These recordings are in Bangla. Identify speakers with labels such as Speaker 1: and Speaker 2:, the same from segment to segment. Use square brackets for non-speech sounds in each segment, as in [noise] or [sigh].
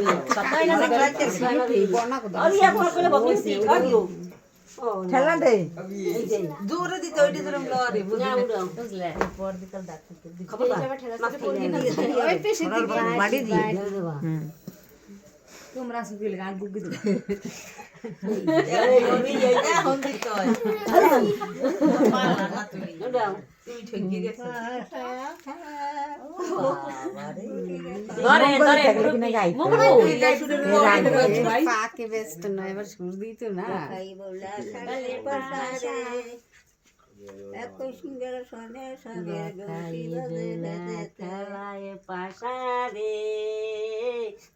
Speaker 1: [laughs] ঠেলা
Speaker 2: দিতে ওইটা ধরে লরে বুঝলে
Speaker 1: মাটি দিয়ে
Speaker 3: তোমরা সুপিল গান গুগি দিবে
Speaker 2: তুমি ঠকিয়ে গেছো
Speaker 3: পাকে ব্যস্ত নয় এবার সুর দিত না।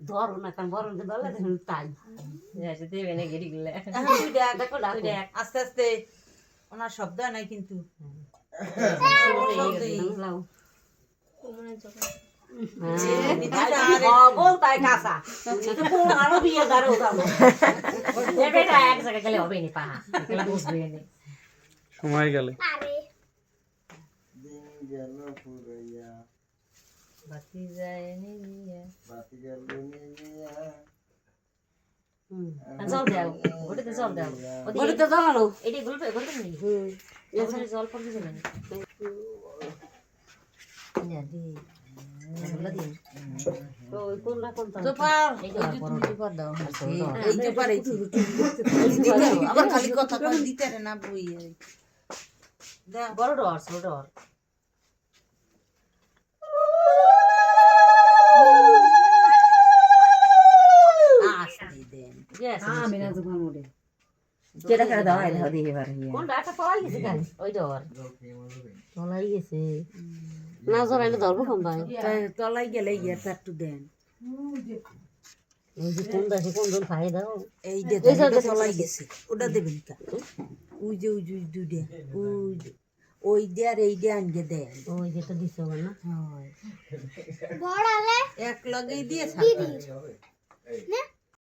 Speaker 4: ধরো না কারণ বরং দলে দেখুন তাই। দেবে না গেড়ি গুলো।
Speaker 2: এখন তুই দেখ দেখো আস্তে আস্তে। ওনার শব্দ নাই কিন্তু।
Speaker 5: সময় গেলে।
Speaker 4: বাতি যায় নিয়ে জল দাও ওটাতে জল দাও
Speaker 3: তো জ্বালানো।
Speaker 4: এটি গুলবে গুলবে নি জল পড়তে না
Speaker 2: আবার খালি কথা দিতে না বই
Speaker 4: বড় ডর ছোট ডর
Speaker 1: কেটা কেটা দাও আইলে দিয়ে এবার
Speaker 4: কোন ডাটা পাওয়া গেছে কেন ওই ডর গেছে না জরাইলে ধরবো কম ভাই
Speaker 3: তলাই গেলে ইয়ার একটু দেন।
Speaker 4: ওই যে কোন দাসে কোন জন খাই দাও।
Speaker 2: এই যে
Speaker 4: যে, যে,
Speaker 2: চলাই গেছে ওটা দেবেন কা? ওই যে ওই যে ওই দুইটা ওই যে ওই দিয়ে আর এই দিয়ে আনগে দেন
Speaker 4: ওই যেটা দিছে না?
Speaker 2: হয়। এক লগেই দিয়ে ছাড়তে